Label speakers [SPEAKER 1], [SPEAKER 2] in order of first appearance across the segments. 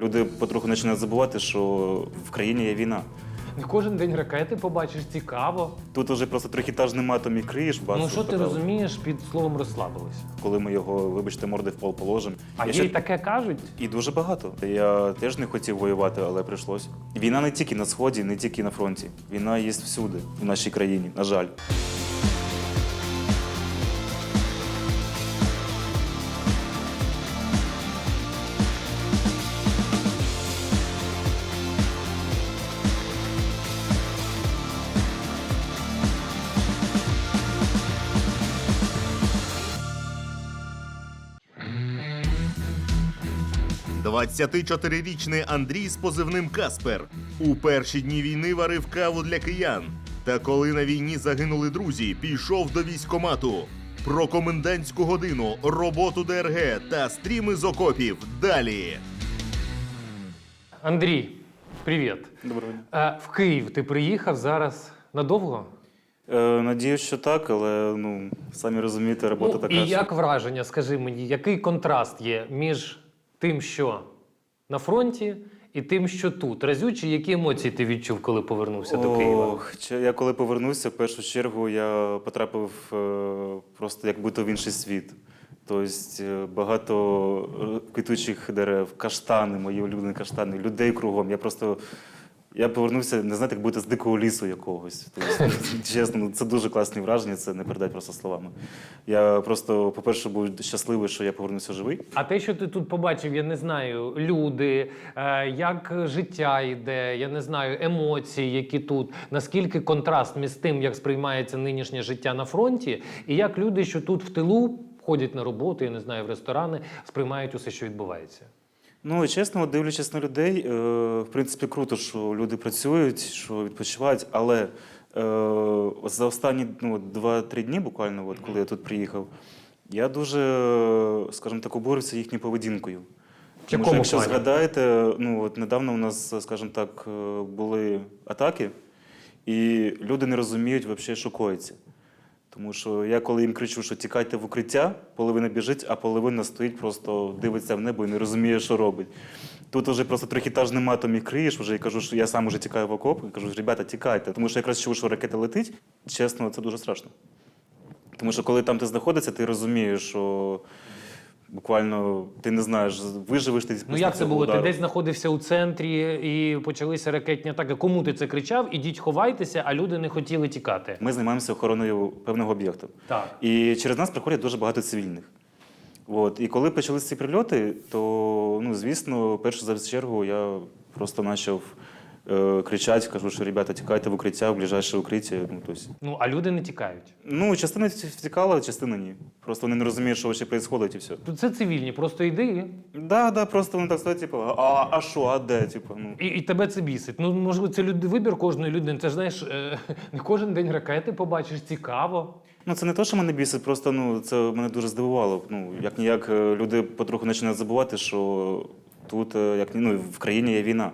[SPEAKER 1] Люди потроху починають забувати, що в країні є війна.
[SPEAKER 2] Не кожен день ракети побачиш, цікаво.
[SPEAKER 1] Тут уже просто трьохітажним атом і криєш, бачиш.
[SPEAKER 2] ну що ти розумієш під словом розслабилися?
[SPEAKER 1] Коли ми його, вибачте, морди в пол положимо.
[SPEAKER 2] А є
[SPEAKER 1] ще-
[SPEAKER 2] таке кажуть.
[SPEAKER 1] І дуже багато. Я теж не хотів воювати, але прийшлось. Війна не тільки на сході, не тільки на фронті. Війна є всюди, в нашій країні, на жаль.
[SPEAKER 3] – 24-річний Андрій з позивним Каспер у перші дні війни варив каву для киян. Та коли на війні загинули друзі, пішов до військомату. Про комендантську годину, роботу ДРГ та стріми з окопів. Далі.
[SPEAKER 2] Андрій, привіт.
[SPEAKER 1] Доброго дня.
[SPEAKER 2] Е, в Київ ти приїхав зараз надовго?
[SPEAKER 1] Е, надіюсь, що так, але ну, самі розумієте, робота
[SPEAKER 2] Ну,
[SPEAKER 1] така.
[SPEAKER 2] і
[SPEAKER 1] що-
[SPEAKER 2] як враження, скажи мені, який контраст є між тим, що на фронті, і тим, що тут? Разючі, які емоції ти відчув, коли повернувся до Києва?
[SPEAKER 1] Ох, я коли повернувся, в першу чергу я потрапив е, просто як будто в інший світ. Тобто е, багато квітучих дерев, каштани, мої улюблені каштани, людей кругом. Я просто я повернувся, не знаєте, як будто з дикого лісу якогось. Тобто, чесно, це дуже класні враження, це не передати просто словами. Я просто, по-перше, був щасливий, що я повернувся живий.
[SPEAKER 2] А те, що ти тут побачив, я не знаю, люди, е, як життя йде, я не знаю, емоції, які тут. Наскільки контраст між тим, як сприймається нинішнє життя на фронті, і як люди, що тут в тилу ходять на роботу, я не знаю, в ресторани, сприймають усе, що відбувається.
[SPEAKER 1] Ну, і чесно, дивлячись на людей, е, в принципі, круто, що люди працюють, що відпочивають, але е, за останні ну, от два-три дні, буквально, от, коли я тут приїхав, я дуже, скажімо так, обурився їхньою поведінкою. Тому що, якщо
[SPEAKER 2] плані?
[SPEAKER 1] згадаєте, ну от недавно у нас, скажімо так, е, були атаки, і люди не розуміють взагалі, що коїться. Тому що я коли їм кричу, що тікайте в укриття, половина біжить, а половина стоїть, просто дивиться в небо і не розуміє, що робить. Тут вже просто трьохітажним матом і криєш, вже і кажу, що я сам уже тікаю в окоп, і кажу, ребята, тікайте. Тому що якраз чув, що ракета летить, чесно, це дуже страшно. Тому що коли там ти знаходишся, ти розумієш, що буквально ти не знаєш, виживеш ти
[SPEAKER 2] Ну як це було? Ти десь знаходився у центрі і почалися ракетні атаки. Кому ти це кричав? Ідіть ховайтеся, а люди не хотіли тікати.
[SPEAKER 1] Ми займаємося охороною певного об'єкту.
[SPEAKER 2] Так.
[SPEAKER 1] І через нас приходять дуже багато цивільних. От. І коли почалися ці прильоти, то, ну, звісно, першу за чергу я просто почав е, кричати, кажу, що ребята, тікайте в укриття, в ближайше укриття. Ну, тобто,
[SPEAKER 2] Ну а люди не тікають.
[SPEAKER 1] ну, частина втікала, частина ні. Просто вони не розуміють, що ще відбувається, і все.
[SPEAKER 2] Тут це цивільні, просто йди.
[SPEAKER 1] Да, да, просто вони так стоять, типу, а, а що, а де? Типу, ну.
[SPEAKER 2] І, і тебе це бісить. Ну, можливо, це люди, вибір кожної людини. Це ж знаєш, е, не кожен день ракети побачиш, цікаво.
[SPEAKER 1] Ну, це не те, що мене бісить, просто ну, це мене дуже здивувало. Ну, як ніяк е, люди потроху починають забувати, що тут, е, як ну, в країні є війна.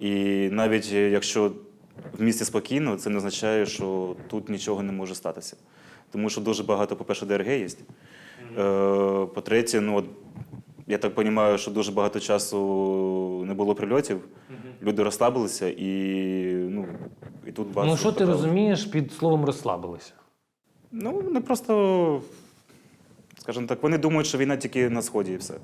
[SPEAKER 1] І навіть е, якщо в місті спокійно, це не означає, що тут нічого не може статися. Тому що дуже багато, по-перше, ДРГ є. Е, по-третє, ну, от, я так розумію, що дуже багато часу не було прильотів, люди розслабилися і, ну, і тут багато.
[SPEAKER 2] ну що ти розумієш під словом розслабилися?
[SPEAKER 1] Ну, вони просто, скажімо так, вони думають, що війна тільки на сході і все.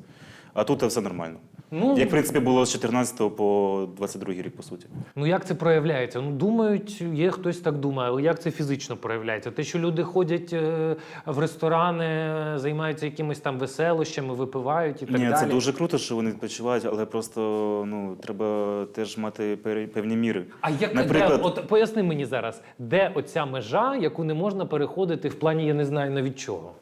[SPEAKER 1] А тут все нормально.
[SPEAKER 2] Ну,
[SPEAKER 1] Як, в принципі, було з 14 по 22 рік, по суті.
[SPEAKER 2] ну як це проявляється? Ну думають, є хтось так думає, але як це фізично проявляється? Те, що люди ходять е, в ресторани, займаються якимись там веселощами, випивають і так
[SPEAKER 1] Ні,
[SPEAKER 2] далі.
[SPEAKER 1] це дуже круто, що вони відпочивають, але просто ну, треба теж мати пер- певні міри.
[SPEAKER 2] А як
[SPEAKER 1] Наприклад-
[SPEAKER 2] де, от поясни мені зараз, де оця межа, яку не можна переходити в плані, я не знаю навіть чого.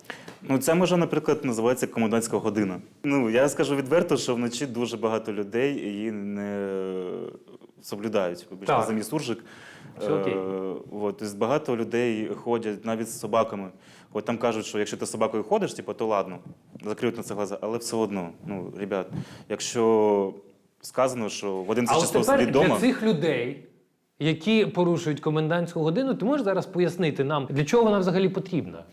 [SPEAKER 1] Ну, ця межа, наприклад, називається комендантська година. Ну, я скажу відверто, що вночі дуже багато людей її не соблюдають. Вибачте
[SPEAKER 2] Так.
[SPEAKER 1] за мій суржик.
[SPEAKER 2] Все окей.
[SPEAKER 1] Е, от, багато людей ходять навіть з собаками. От там кажуть, що якщо ти з собакою ходиш, типу, то ладно, закриють на це глаза, але все одно, ну, ребят, якщо сказано, що в 11
[SPEAKER 2] А от
[SPEAKER 1] часов сидить
[SPEAKER 2] для цих людей, які порушують комендантську годину, ти можеш зараз пояснити нам, для чого вона взагалі потрібна?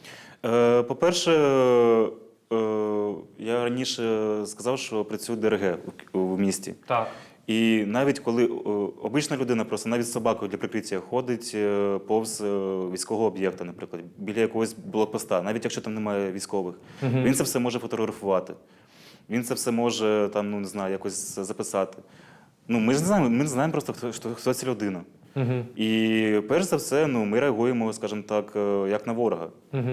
[SPEAKER 1] Е, По-перше, е, я раніше сказав, що працюю ДРГ у місті.
[SPEAKER 2] Так.
[SPEAKER 1] І навіть коли е, обична людина просто навіть з собакою для прикриття ходить повз військового об'єкта, наприклад, біля якогось блокпоста, навіть якщо там немає військових, він це все може фотографувати. Він це все може там, ну не знаю, якось записати. Ну, ми ж не знаємо, ми не знаємо просто, хто, хто, хто ця людина.
[SPEAKER 2] Угу.
[SPEAKER 1] І перш за все, ну, ми реагуємо, скажімо так, е, як на ворога.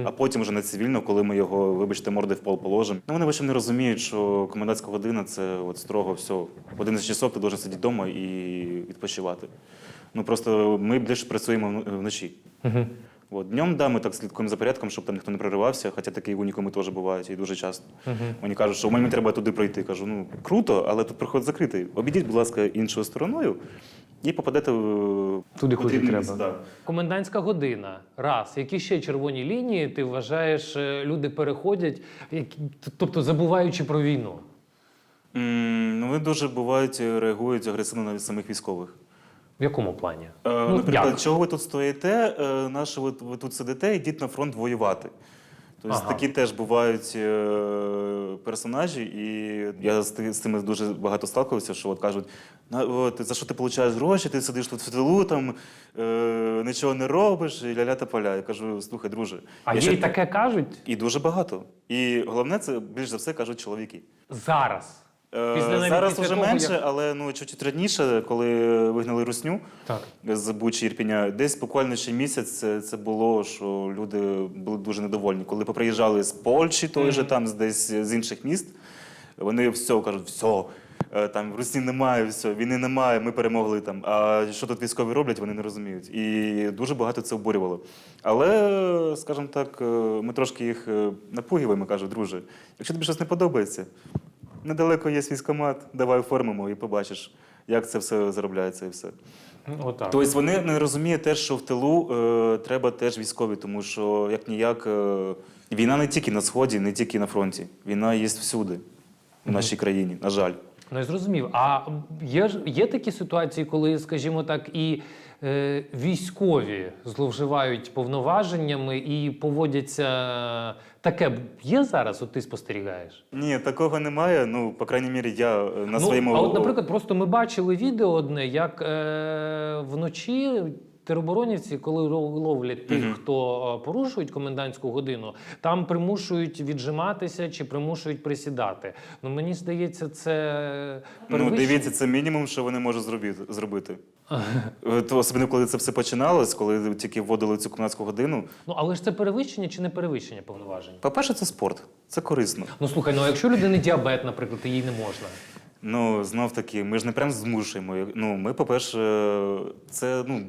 [SPEAKER 1] А потім вже на цивільно, коли ми його, вибачте, морди в пол положимо. Ну, вони общем, не розуміють, що комендантська година це от строго все. В 11 часов ти должен сидіти вдома і відпочивати. Ну просто ми більше працюємо вночі.
[SPEAKER 2] Угу.
[SPEAKER 1] От. Днем, да, ми так слідкуємо за порядком, щоб там ніхто не проривався, хоча такі унікуми теж бувають і дуже часто. Вони кажуть, що мені треба туди пройти. Кажу, ну круто, але тут проход закритий. Обійдіть, будь ласка, іншою стороною і попадете в
[SPEAKER 2] Туди, куди треба.
[SPEAKER 1] да.
[SPEAKER 2] Комендантська година. Раз. Які ще червоні лінії ти вважаєш, е, люди переходять, які- тобто забуваючи про війну?
[SPEAKER 1] М, Ну, вони дуже бувають, е, реагують агресивно навіть самих військових.
[SPEAKER 2] В якому плані?
[SPEAKER 1] Е,
[SPEAKER 2] Ну,
[SPEAKER 1] Наприклад,
[SPEAKER 2] як?
[SPEAKER 1] чого ви тут стоїте, е, на що ви, ви тут сидите, йдіть на фронт воювати. Тобто
[SPEAKER 2] Ага.
[SPEAKER 1] такі теж бувають е, персонажі, і я з, з цими дуже багато сталкувався, що от кажуть, «На- от, за що ти получаєш гроші, ти сидиш тут в тилу, там, е, нічого не робиш, і ля-ля та поля. Я кажу, слухай, друже.
[SPEAKER 2] А їй
[SPEAKER 1] ще-
[SPEAKER 2] таке кажуть
[SPEAKER 1] І дуже багато. І головне, це більш за все кажуть чоловіки.
[SPEAKER 2] зараз.
[SPEAKER 1] Е, Зараз
[SPEAKER 2] після
[SPEAKER 1] вже менше,
[SPEAKER 2] як-
[SPEAKER 1] але ну чуть-чуть раніше, коли вигнали русню
[SPEAKER 2] Так.
[SPEAKER 1] з Бучі Ірпіня, десь буквально ще місяць це, це було, що люди були дуже недовольні. Коли поприїжджали з Польщі, той же там з десь з інших міст, вони все кажуть, все. е, Там Русні немає, все, війни немає, ми перемогли там. А що тут військові роблять, вони не розуміють. І дуже багато це обурювало. Але, скажімо так, е, ми трошки їх е, напугуємо, кажуть, друже, якщо тобі щось не подобається, недалеко є військомат, давай оформимо і побачиш, як це все заробляється і все.
[SPEAKER 2] Отак.
[SPEAKER 1] Тобто вони не розуміють теж, що в тилу е, треба теж військові, тому що як ніяк е, війна не тільки на сході, не тільки на фронті. Війна є всюди в нашій країні, на жаль.
[SPEAKER 2] Ну, я зрозумів. А є, ж- є такі ситуації, коли, скажімо так, і військові зловживають повноваженнями і поводяться таке. Є зараз, от ти спостерігаєш?
[SPEAKER 1] Ні, такого немає. Ну, по крайній мірі, я е, на
[SPEAKER 2] ну,
[SPEAKER 1] своєму.
[SPEAKER 2] А от, наприклад, просто ми бачили відео одне, як е, вночі. Тероборонівці, коли ловлять тих, хто е, порушують комендантську годину, там примушують віджиматися чи примушують присідати. Ну мені здається, це
[SPEAKER 1] Ну, дивіться, це мінімум, що вони можуть зробити. зробити. То, особливо, коли це все починалось, коли тільки вводили цю комендантську годину.
[SPEAKER 2] Ну але ж це перевищення чи не перевищення повноважень?
[SPEAKER 1] По-перше, це спорт, це корисно.
[SPEAKER 2] Ну слухай, ну а якщо людини діабет, наприклад, їй не можна.
[SPEAKER 1] Ну, знов таки, ми ж не прям змушуємо. Ну, ми, по-перше, це ну.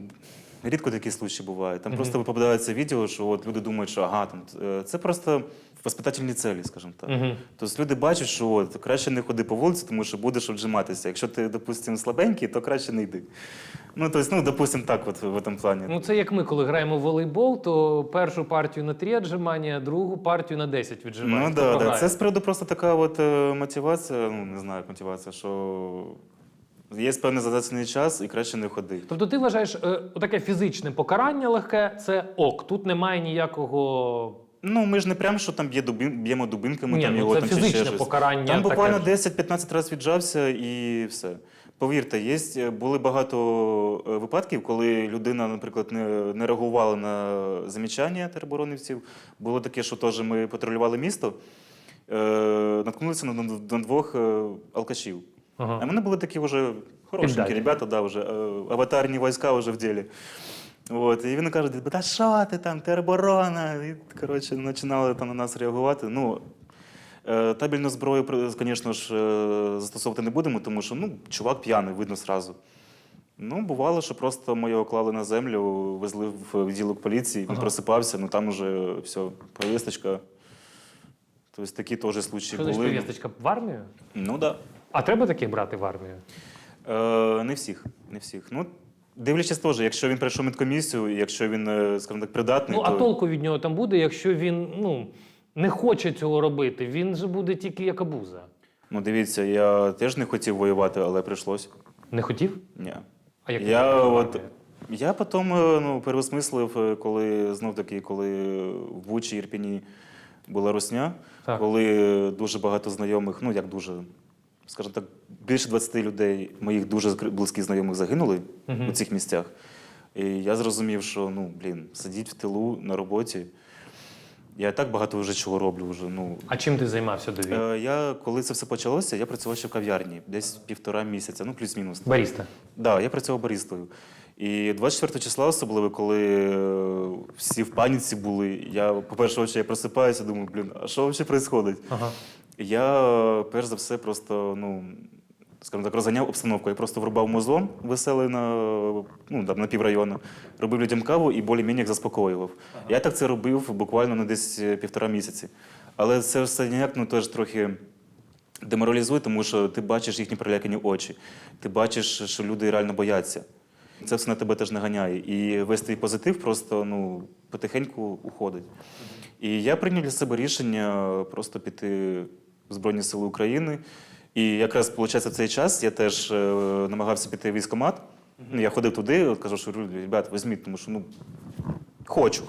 [SPEAKER 1] Рідко такі случаї бувають. Там просто попадається відео, що от люди думають, що ага, там е, це просто воспитательні цілі, скажімо так. Тобто люди бачать, що от, краще не ходи по вулиці, тому що будеш отжиматися. Якщо ти, допустимо, слабенький, то краще не йди. Ну, тобто, ну, допустимо, так, от в цьому плані.
[SPEAKER 2] Ну це як ми, коли граємо в волейбол, то першу партію на 3 віджимання, другу партію на 10 віджимань.
[SPEAKER 1] Ну да, да. Це з приводу просто така от е, мотивація, ну не знаю, як мотивація, що є певний задачний час і краще не ходи.
[SPEAKER 2] Тобто ти вважаєш, е, таке фізичне покарання легке це ок. Тут немає ніякого.
[SPEAKER 1] Ну, ми ж не прям, що там б'є дубин, б'ємо дубинками,
[SPEAKER 2] Ні,
[SPEAKER 1] там
[SPEAKER 2] ну,
[SPEAKER 1] його
[SPEAKER 2] це
[SPEAKER 1] там чи ще
[SPEAKER 2] фізичне
[SPEAKER 1] щось.
[SPEAKER 2] покарання
[SPEAKER 1] Там
[SPEAKER 2] таке
[SPEAKER 1] буквально
[SPEAKER 2] ж.
[SPEAKER 1] 10-15 разів віджався і все. Повірте, є, були багато е, випадків, коли людина, наприклад, не, не реагувала на замічання тероборонівців. Було таке, що теж ми патрулювали місто, е, наткнулися на, на, на двох е, алкашів. А
[SPEAKER 2] Ага.
[SPEAKER 1] вони були такі вже хорошенькі ребята, да, вже, е, аватарні війська вже в ділі. От, і він каже, та що ти там, тероборона? І, коротше, починали там на нас реагувати. Ну, е, табельну зброю, звісно ж, е, застосовувати не будемо, тому що ну, чувак п'яний, видно сразу. Ну, бувало, що просто ми його клали на землю, везли в відділок поліції, він
[SPEAKER 2] Ага.
[SPEAKER 1] просипався, ну там уже все, повісточка. Тобто такі теж случаї
[SPEAKER 2] Що значить
[SPEAKER 1] були.
[SPEAKER 2] повісточка в армію?
[SPEAKER 1] Ну так. Да.
[SPEAKER 2] А треба таких брати в армію?
[SPEAKER 1] Е, не всіх. Не всіх. Ну, дивлячись теж, якщо він пройшов медкомісію, якщо він, е, скажімо так, придатний,
[SPEAKER 2] Ну а толку від нього там буде, якщо він ну не хоче цього робити. Він же буде тільки як абуза.
[SPEAKER 1] ну, дивіться, я теж не хотів воювати, але прийшлось.
[SPEAKER 2] Не хотів?
[SPEAKER 1] Ні.
[SPEAKER 2] А як
[SPEAKER 1] я, от, я потім е, ну, переосмислив, е, коли знов таки, коли в Бучі, Ірпіні була русня,
[SPEAKER 2] Так.
[SPEAKER 1] коли дуже багато знайомих, ну як дуже, скажімо так, більше 20 людей, моїх дуже близьких знайомих загинули
[SPEAKER 2] Мгм.
[SPEAKER 1] у цих місцях. І я зрозумів, що ну, блін, сидіть в тилу на роботі. Я і так багато вже чого роблю. Вже, ну,
[SPEAKER 2] А чим ти займався до війни?
[SPEAKER 1] Е, Я, коли це все почалося, я працював ще в кав'ярні, десь півтора місяця, ну плюс-мінус. Так,
[SPEAKER 2] Баріста.
[SPEAKER 1] да, я працював барістою. І 24 числа, особливо, коли е, всі в паніці були, я, по-перше, я просипаюся, думаю, блін, а що взагалі відбувається?
[SPEAKER 2] Ага.
[SPEAKER 1] Я, перш за все, просто, ну, скажімо так, розганяв обстановку. Я просто врубав музон веселий на, ну, там, на піврайону, робив людям каву і більш-менш їх заспокоював. Я так це робив буквально ну, десь е, півтора місяці. Але це все ніяк ну, теж трохи деморалізує, тому що ти бачиш їхні перелякані очі, ти бачиш, що люди реально бояться. Це все на тебе теж наганяє. І весь твій позитив просто ну, потихеньку уходить. І я прийняв для себе рішення просто піти Збройні Сили України. І якраз, виходить, в цей час я теж е, намагався піти в військкомат. Ну, Я ходив туди, кажу, що ребят, візьміть, тому що ну, хочу.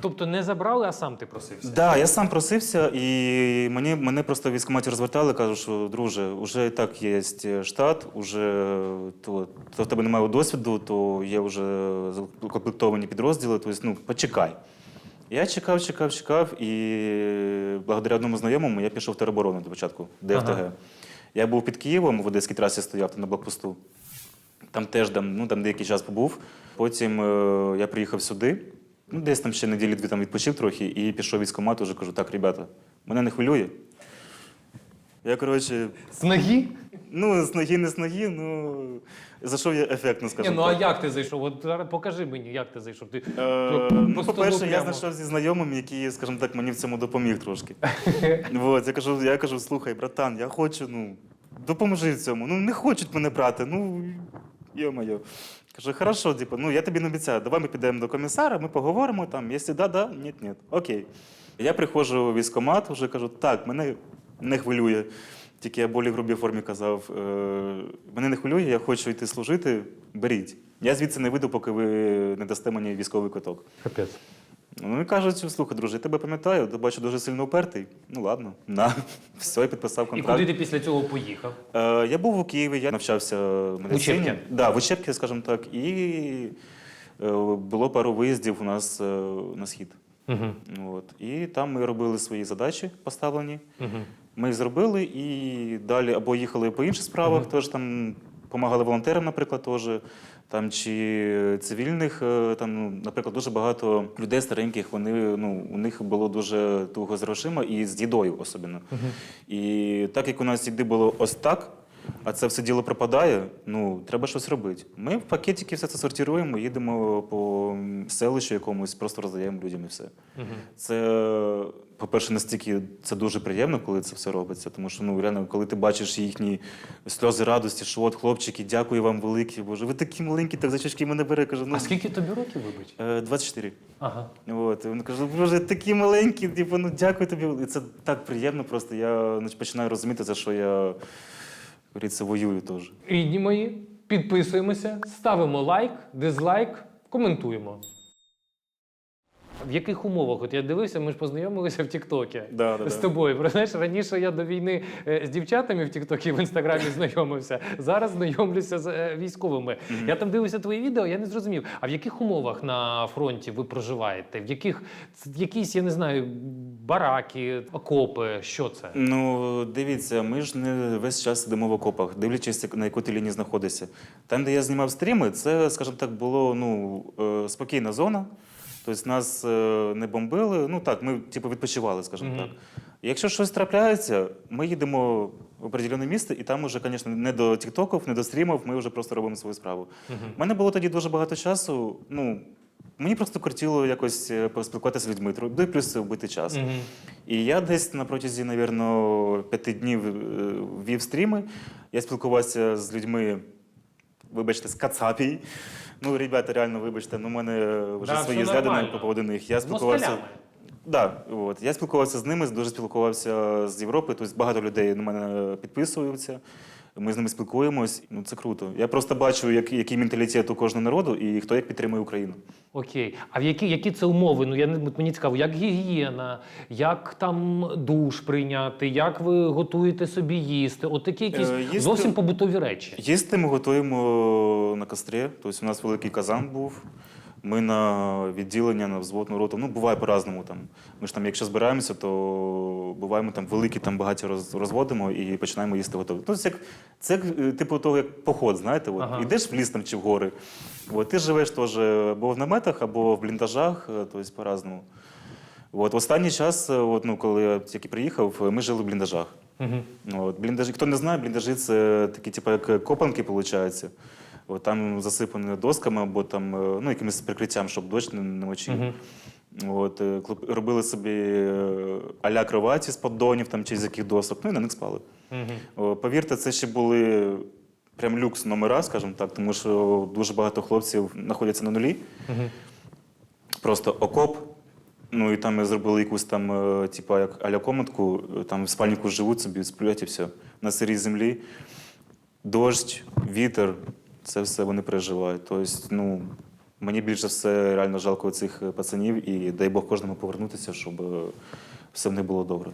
[SPEAKER 2] Тобто не забрали, а сам ти просився?
[SPEAKER 1] Так, да, я сам просився, і мені, мене просто в військкоматі розвертали, кажуть, що друже, вже і так є штат, уже то, то в тебе немає досвіду, то є вже закомплектовані підрозділи, тобто ну, почекай. Я чекав, чекав, чекав, і благодаря одному знайомому я пішов в тероборону до початку, ДФТГ.
[SPEAKER 2] Ага.
[SPEAKER 1] Я був під Києвом, в Одеській трасі стояв там на блокпосту. Там теж там, ну, там деякий час побув. Потім е, я приїхав сюди, ну, десь там ще неділі-дві там відпочив трохи і пішов військкомат, уже кажу, так, ребята, мене не хвилює. Я, коротше,
[SPEAKER 2] З ноги?
[SPEAKER 1] Ну, з ноги, не з ноги, ну, зайшов я ефектно,
[SPEAKER 2] Ні,
[SPEAKER 1] скажімо
[SPEAKER 2] ну а
[SPEAKER 1] так.
[SPEAKER 2] як ти зайшов? От зараз покажи мені, як ти зайшов. Ти
[SPEAKER 1] Е, ну,
[SPEAKER 2] столу
[SPEAKER 1] по-перше, я
[SPEAKER 2] прямо.
[SPEAKER 1] знайшов зі знайомим, який, скажімо так, мені в цьому допоміг трошки. От, я, кажу, я кажу, слухай, братан, я хочу, ну, допоможи в цьому. Ну, не хочуть мене брати, ну, йо-моє. Кажу, хорошо, типу, ну я тобі не обіцяю, давай ми підемо до комісара, ми поговоримо там, якщо да, да, ні, ні. Окей. Я приходжу у військкомат, вже кажу, так, мене не хвилює. Тільки я в грубій формі казав, е, мене не хвилює, я хочу йти служити, беріть. Я звідси не вийду, поки ви не дасте мені військовий квиток.
[SPEAKER 2] Капець.
[SPEAKER 1] Ну і кажуть, слухай, друже, я тебе пам'ятаю, ти бачу дуже сильно упертий. Ну ладно, на. Все, я підписав
[SPEAKER 2] І куди ти після цього поїхав?
[SPEAKER 1] Е, я був у Києві, я навчався в медицині.
[SPEAKER 2] Учебки?
[SPEAKER 1] Да, в учебки, скажімо так, і е, було пару виїздів у нас е, на схід.
[SPEAKER 2] Угу.
[SPEAKER 1] От. І там ми робили свої задачі поставлені.
[SPEAKER 2] Угу.
[SPEAKER 1] Ми їх зробили і далі або їхали по інших справах, теж там допомагали волонтерам, наприклад, теж. Там чи цивільних, е, там, ну, наприклад, дуже багато людей стареньких, вони, ну, у них було дуже туго з грошима і з їдою особливо. І так як у нас їди було ось так, а це все діло пропадає, ну треба щось робити. Ми в пакетики все це сортуємо, їдемо по селищу якомусь, просто роздаємо людям і все. Це, по-перше, настільки це дуже приємно, коли це все робиться. Тому що ну реально, коли ти бачиш їхні сльози радості, що от хлопчики, дякую вам великі, Боже, ви такі маленькі, так за чашки мене бере. Кажу, ну
[SPEAKER 2] А скільки тобі років, вибач?
[SPEAKER 1] е, 24.
[SPEAKER 2] Ага.
[SPEAKER 1] От, і вони кажуть, боже, такі маленькі, типу, ну дякую тобі. І це так приємно, просто я ну, починаю розуміти, за що я як говориться, воюю теж.
[SPEAKER 2] Рідні мої, підписуємося, ставимо лайк, дизлайк, коментуємо. В яких умовах? От я дивився, ми ж познайомилися в Тіктокі.
[SPEAKER 1] Да, да,
[SPEAKER 2] З тобою. Про знаєш, раніше я до війни е, з дівчатами в Тіктокі в інстаграмі знайомився. Зараз знайомлюся з е, військовими. Я там дивився твої відео, я не зрозумів. А в яких умовах на фронті ви проживаєте? В яких якісь, я не знаю, бараки, окопи? Що це?
[SPEAKER 1] Ну, дивіться, ми ж не весь час сидимо в окопах, дивлячись, на яку ти лінії знаходишся. Там, де я знімав стріми, це, скажімо так, було ну, е, спокійна зона. Тобто нас е, не бомбили. Ну так, ми типу, відпочивали, скажімо
[SPEAKER 2] Мгм.
[SPEAKER 1] так. Якщо щось трапляється, ми їдемо в определене місце, і там уже, звісно, не до тіктоків, не до стрімів, ми вже просто робимо свою справу. У мене було тоді дуже багато часу. Ну, мені просто кортіло якось е, поспілкуватися з людьми, ну і плюс вбити час.
[SPEAKER 2] Мгм.
[SPEAKER 1] І я десь на протязі, напевно, п'яти днів е, вів стріми. Я спілкувався з людьми, вибачте, з Кацапій. Ну, ребята, реально, вибачте, ну, у мене вже
[SPEAKER 2] Да,
[SPEAKER 1] свої
[SPEAKER 2] все
[SPEAKER 1] взгляди
[SPEAKER 2] нормально.
[SPEAKER 1] по поводу них. Я спілкувався.
[SPEAKER 2] москалями.
[SPEAKER 1] Да, от. Я спілкувався з ними, дуже спілкувався з Європи. Тобто багато людей на мене підписуються. Ми з ними спілкуємось. Ну це круто. Я просто бачу, як, який менталітет у кожного народу і хто як підтримує Україну.
[SPEAKER 2] Окей. А в які, які це умови? Ну я мені цікаво, як гігієна, як там душ прийняти, як ви готуєте собі їсти? От такі якісь
[SPEAKER 1] Е, їсти-
[SPEAKER 2] зовсім побутові речі.
[SPEAKER 1] Їсти ми готуємо на кострі. Тобто у нас великий казан був. Ми на відділення, на взводну роту. Ну, буває по-разному. Там. Ми ж там, якщо збираємося, то буває, ми там великі там багаті роз, розводимо і починаємо їсти готові. Ну, це, як, це е, типу того, як поход, знаєте, от,
[SPEAKER 2] Ага.
[SPEAKER 1] йдеш в ліс там чи в гори. От, ти живеш теж або в наметах, або в бліндажах, тобто по-разному. От, останній час, е, от, ну, коли я тільки приїхав, ми жили в бліндажах.
[SPEAKER 2] Угу.
[SPEAKER 1] От, бліндажі, хто не знає, бліндажі це такі, типу, як копанки, виходить. От, там засипані досками або там, е, ну, якимось прикриттям, щоб дощ не, не мочив. От, е, робили собі е, аля кроваті з поддонів там, чи з яких досок, ну і на них спали.
[SPEAKER 2] Угу.
[SPEAKER 1] О, Повірте, це ще були прям люкс номера, скажімо так, тому що дуже багато хлопців знаходяться на нулі.
[SPEAKER 2] Угу.
[SPEAKER 1] Просто окоп. Ну і там ми зробили якусь там, типа, як аля комнатку, там в спальнику живуть собі, сплять і все. На сирій землі. Дощ, вітер, це все вони переживають. Тобто, ну, мені більше все реально жалко цих пацанів і дай Бог кожному повернутися, щоб все в них було добре.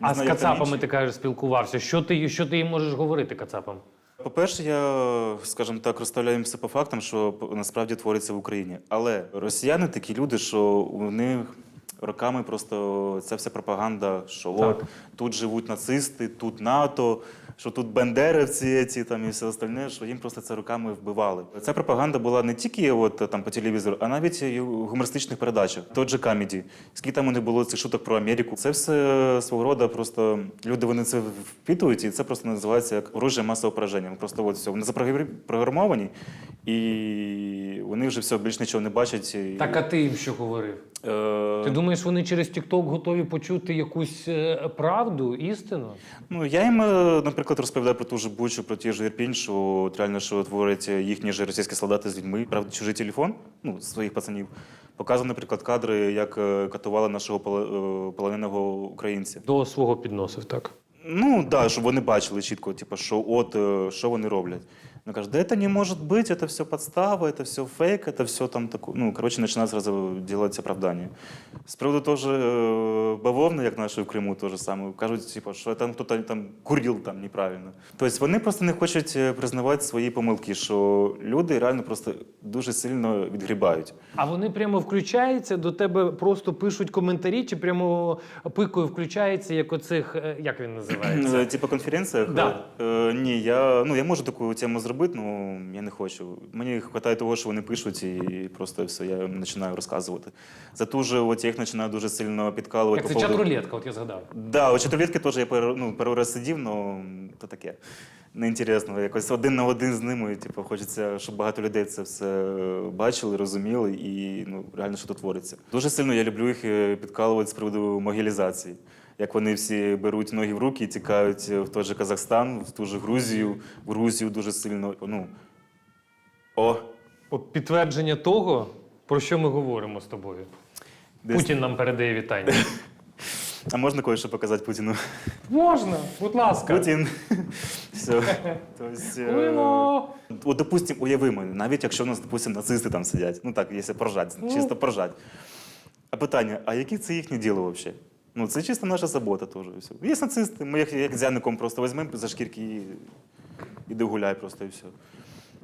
[SPEAKER 1] Не
[SPEAKER 2] А з
[SPEAKER 1] знаю, там
[SPEAKER 2] кацапами ти кажеш, спілкувався. Що ти, що ти їм можеш говорити кацапам?
[SPEAKER 1] По-перше, я, скажімо так, розставляю їм все по фактам, що насправді твориться в Україні. Але росіяни такі люди, що у них роками просто це вся пропаганда, що от тут живуть нацисти, тут НАТО, що тут бендерівці ці там і все остальне, що їм просто це роками вбивали. Ця пропаганда була не тільки от там по телевізору, а навіть і в гумористичних передачах. Тот же камеді. Скільки там них було цих шуток про Америку. Це все свого роду просто люди вони це впитують, і це просто називається як оружие масового пораження. Просто от все. Вони запрограмовані, і вони вже все більш нічого не бачать.
[SPEAKER 2] Так, а ти їм що говорив?
[SPEAKER 1] Е,
[SPEAKER 2] Ти думаєш, вони через TikTok готові почути якусь е, правду, істину?
[SPEAKER 1] Ну, я їм, е, наприклад, розповідаю про ту ж Бучу, про ті ж Ірпінь, що от реально, що творять їхні ж російські солдати з людьми. Правда, чужий телефон, ну, своїх пацанів. Показував, наприклад, кадри, як катували нашого поле- полоненого українця.
[SPEAKER 2] До свого підносив, так.
[SPEAKER 1] Ну, так, да, щоб вони бачили чітко, типу, що от що вони роблять. Вони кажуть, да це не може бути, це все підстава, це все фейк, це все там таке. Ну, коротше, починають зразу робити оправдання. З приводу теж е, бавовни, як нашої в Криму, теж саме, кажуть, типу, що там хтось там курил там неправильно. Тобто вони просто не хочуть е, признавати свої помилки, що люди реально просто дуже сильно відгрібають.
[SPEAKER 2] А вони прямо включаються до тебе, просто пишуть коментарі, чи прямо пикою включається, як оцих, е, як він називається?
[SPEAKER 1] Е, Типа конференціях?
[SPEAKER 2] Да.
[SPEAKER 1] Е, ні, я, ну, я можу таку тему зробити, але я не хочу. Мені вистачає того, що вони пишуть, і просто все, я їм починаю розказувати. За ту же, от я їх починаю дуже сильно підкалувати.
[SPEAKER 2] Як це
[SPEAKER 1] по поводу-
[SPEAKER 2] чат-рулетка, от я згадав.
[SPEAKER 1] Да, у чотирилітки теж я перший, ну, перший раз сидів, але то таке. Неінтересно. Якось один на один з ними. Типу, хочеться, щоб багато людей це все бачили, розуміли і ну, реально, що тут твориться. Дуже сильно я люблю їх е, підкалувати з приводу могилізації. Як вони всі беруть ноги в руки і тікають в той же Казахстан, в ту же Грузію, в Грузію дуже сильно. Ну, о,
[SPEAKER 2] От підтвердження того, про що ми говоримо з тобою.
[SPEAKER 1] десь.
[SPEAKER 2] Путін нам передає вітання.
[SPEAKER 1] А можна кое-що показати Путіну?
[SPEAKER 2] Можна, будь ласка.
[SPEAKER 1] Путін. Все. Тобто, е, От, допустим, уявимо, навіть якщо в нас, допустим, нацисти там сидять, ну так, якщо поржать, чисто поржать. А питання: а яке це їхнє діло взагалі? Ну, це чисто наша забота теж. все. Є нацисти, ми їх як зяником просто візьмемо за шкірки і іди гуляй просто і все.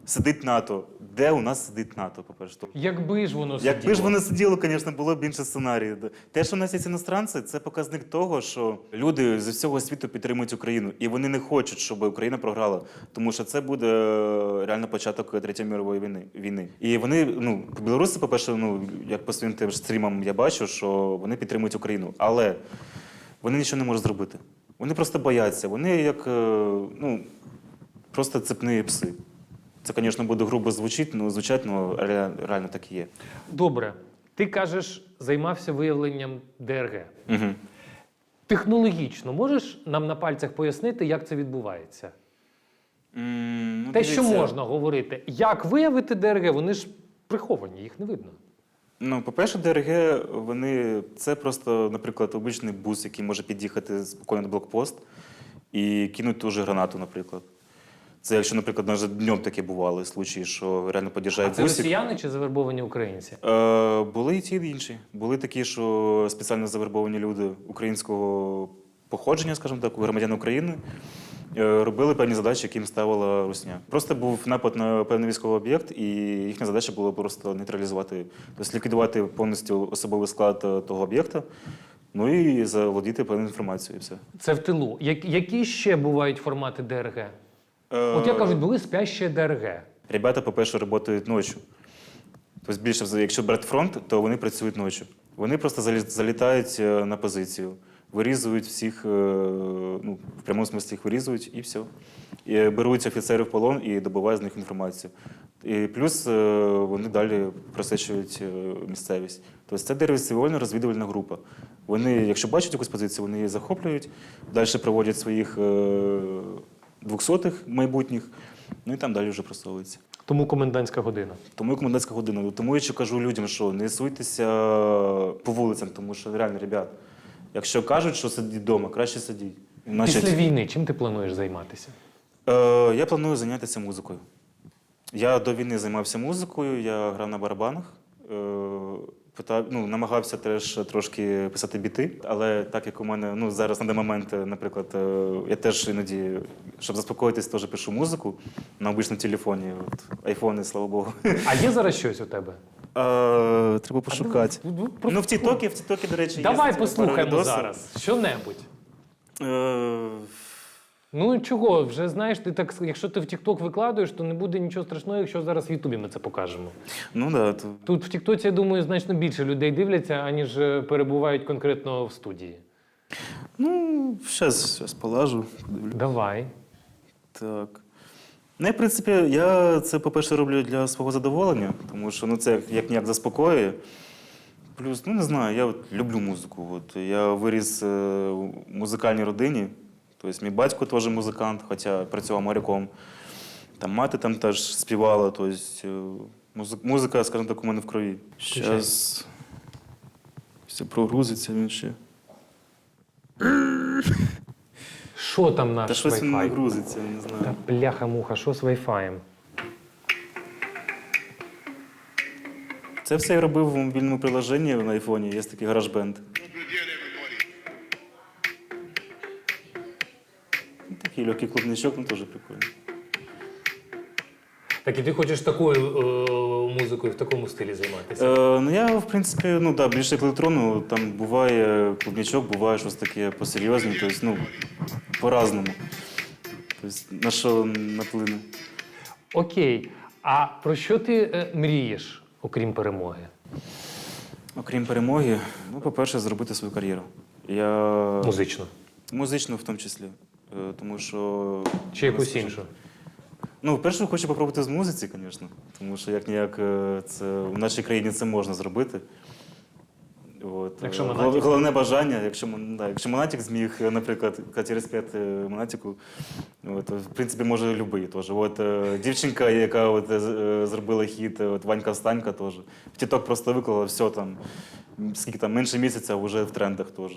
[SPEAKER 1] Сидить НАТО. Де у нас сидить НАТО, по-перше?
[SPEAKER 2] Якби ж воно сиділо.
[SPEAKER 1] Якби ж воно сиділо, звісно, було б інше сценарій. Те, що в нас є іностранці, це показник того, що люди з всього світу підтримують Україну, і вони не хочуть, щоб Україна програла, тому що це буде е, реально початок третьої мірової війни. війни. І вони, ну, білоруси, по-перше, ну як по своїм тим стрімам я бачу, що вони підтримують Україну, але вони нічого не можуть зробити. Вони просто бояться. Вони як е, ну, просто цепні пси. Це, звісно, буде грубо звучить, ну звучать, ну реально так і є.
[SPEAKER 2] Добре. Ти кажеш, займався виявленням ДРГ.
[SPEAKER 1] Угу.
[SPEAKER 2] Технологічно можеш нам на пальцях пояснити, як це відбувається?
[SPEAKER 1] ну,
[SPEAKER 2] Те, що можна говорити, як виявити ДРГ, вони ж приховані, їх не видно.
[SPEAKER 1] Ну, по-перше, ДРГ, вони це просто, наприклад, обичний бус, який може під'їхати спокійно до блокпост і кинути ту ж гранату, наприклад. Це якщо, наприклад, навіть днем таке бували случаї, що реально
[SPEAKER 2] А це
[SPEAKER 1] бусик.
[SPEAKER 2] росіяни чи завербовані українці?
[SPEAKER 1] Е, були і ті, і інші. Були такі, що спеціально завербовані люди українського походження, скажімо так, громадяни України, е, робили певні задачі, які їм ставила Русня. Просто був напад на певний військовий об'єкт, і їхня задача була просто нейтралізувати, тобто ліквідувати повністю особовий склад е, того об'єкта, ну і заволодіти певною інформацією. І все.
[SPEAKER 2] Це в тилу. Я- Які ще бувають формати ДРГ?
[SPEAKER 1] Е,
[SPEAKER 2] От як кажуть, були спящі ДРГ.
[SPEAKER 1] Ребята, по-перше, працюють ночі. Тобто, більше, якщо брати фронт, то вони працюють ночі. Вони просто залі- залітають е, на позицію, вирізують всіх, е, ну, в прямому смислі їх вирізують і все. І беруть офіцерів в полон і добувають з них інформацію. І плюс вони далі просичують е, місцевість. Тобто це диверсійна розвідувальна група. Вони, якщо бачать якусь позицію, вони її захоплюють, далі проводять своїх двохсотих майбутніх, ну і там далі вже просовуються.
[SPEAKER 2] Тому комендантська година.
[SPEAKER 1] Тому і комендантська година. Тому я ще кажу людям, що не суйтеся по вулицям, тому що реально, ребят, якщо кажуть, що сидіть вдома, краще сидіть. Значить,
[SPEAKER 2] Після війни чим ти плануєш займатися?
[SPEAKER 1] е, я планую зайнятися музикою. Я до війни займався музикою, я грав на барабанах. Е, питав, ну, намагався теж трошки писати біти, але так як у мене ну, зараз на даний момент, е, наприклад, е, я теж іноді, щоб заспокоїтись, теж пишу музику на обичному телефоні. От, айфони, слава Богу.
[SPEAKER 2] А є зараз щось у тебе?
[SPEAKER 1] Е, треба пошукати.
[SPEAKER 2] Ну, ну,
[SPEAKER 1] Ну, в Тіктокі, в Тіктокі, до речі.
[SPEAKER 2] Давай
[SPEAKER 1] пару
[SPEAKER 2] послухаємо зараз. Що-небудь.
[SPEAKER 1] Е,
[SPEAKER 2] Ну чого, вже знаєш, ти так, якщо ти в TikTok викладуєш, то не буде нічого страшного, якщо зараз в Ютубі ми це покажемо.
[SPEAKER 1] ну да, то...
[SPEAKER 2] Тут в Тіктоці, я думаю, значно більше людей дивляться, аніж е, перебувають конкретно в студії.
[SPEAKER 1] Ну, зараз, зараз полажу. подивлюсь.
[SPEAKER 2] Давай.
[SPEAKER 1] Так. Ну, я, в принципі, я це, по-перше, роблю для свого задоволення, тому що ну, це як- як-ніяк заспокоює. Плюс, ну не знаю, я от люблю музику. От, я виріс е, в музикальній родині. Тобто мій батько теж музикант, хоча працював моряком. Там мати там теж співала. Тобто, музика, скажімо так, у мене в крові. Зараз все прогрузиться він ще.
[SPEAKER 2] Що там
[SPEAKER 1] Та
[SPEAKER 2] наш
[SPEAKER 1] щось він не грузиться, я не знаю.
[SPEAKER 2] Та бляха-муха, що з Wi-Fi?
[SPEAKER 1] Це все я робив в мобільному приложенні на айфоні, є такий GarageBand. Такий легкий клубничок, ну теж прикольно.
[SPEAKER 2] Так і ти хочеш такою е, музикою в такому стилі займатися?
[SPEAKER 1] Е, ну я, в принципі, ну да, більше як електронну, там буває клубничок, буває щось таке посерйозне, тобто, ну, по-разному. Тобто, на що наплине.
[SPEAKER 2] Окей. А про що ти е, мрієш, окрім перемоги?
[SPEAKER 1] Окрім перемоги, ну, по-перше, зробити свою кар'єру. Я
[SPEAKER 2] Музично.
[SPEAKER 1] музично в тому числі. Е, Тому що.
[SPEAKER 2] Чи якусь іншу?
[SPEAKER 1] Ну, вперше хочу попробувати з музиці, звісно. Тому що як ніяк е, це в нашій країні це можна зробити. От.
[SPEAKER 2] Якщо
[SPEAKER 1] Е,
[SPEAKER 2] Монатік.
[SPEAKER 1] Головне бажання, якщо, Мон- да, якщо Монатік зміг, е, наприклад, Каті Респект е, Монатіку, от, в принципі, може любий теж. От, е, дівчинка, яка от, е, з- е, зробила хіт, е, от, Ванька Встанька теж. В TikTok просто виклала все там, м, скільки там, менше місяця, а вже в трендах теж.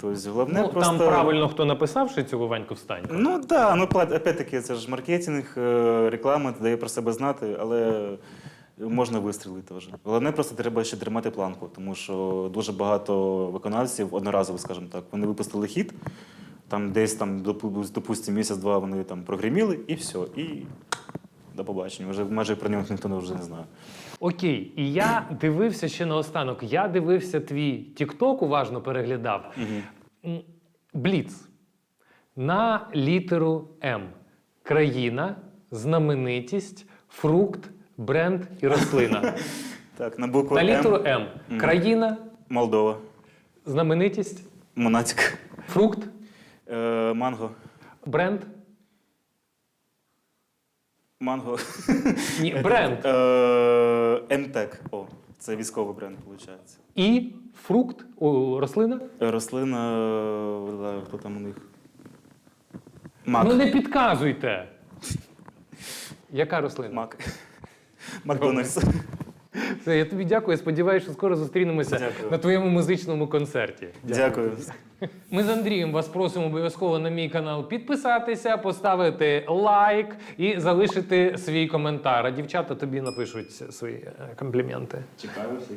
[SPEAKER 1] Тобто, головне
[SPEAKER 2] Ну,
[SPEAKER 1] просто...
[SPEAKER 2] Там правильно хто написав, що цю Ваньку встань.
[SPEAKER 1] Ну так, да, ну опять-таки, це ж маркетинг, е, реклама, дає про себе знати, але можна вистрілити вже. Головне, просто треба ще тримати планку, тому що дуже багато виконавців одноразово, скажімо так, вони випустили хіт, там десь там, допустимо, місяць-два вони там прогреміли, і все. І до побачення. Вже майже про нього ніхто вже не знає.
[SPEAKER 2] Окей, і я дивився ще наостанок. Я дивився твій TikTok, уважно переглядав. Бліц. На літеру М. Країна, знаменитість, фрукт, бренд і рослина.
[SPEAKER 1] Так, на букву
[SPEAKER 2] На
[SPEAKER 1] М.
[SPEAKER 2] літеру М. Країна,
[SPEAKER 1] Молдова,
[SPEAKER 2] знаменитість,
[SPEAKER 1] Монатік,
[SPEAKER 2] фрукт,
[SPEAKER 1] е, Манго.
[SPEAKER 2] бренд.
[SPEAKER 1] Манго.
[SPEAKER 2] Ні, бренд.
[SPEAKER 1] Емтек. О, це військовий бренд, виходить.
[SPEAKER 2] І фрукт, о, рослина.
[SPEAKER 1] Рослина, е, хто там у них? Мак.
[SPEAKER 2] Ну не підказуйте. Яка рослина?
[SPEAKER 1] Мак. Макдональдс.
[SPEAKER 2] Все, Я тобі дякую. Сподіваюся, що скоро зустрінемося
[SPEAKER 1] Дякую.
[SPEAKER 2] на твоєму музичному концерті.
[SPEAKER 1] Дякую.
[SPEAKER 2] Ми з Андрієм вас просимо обов'язково на мій канал підписатися, поставити лайк і залишити свій коментар. А дівчата тобі напишуть свої е, компліменти.
[SPEAKER 1] Чекаю всіх.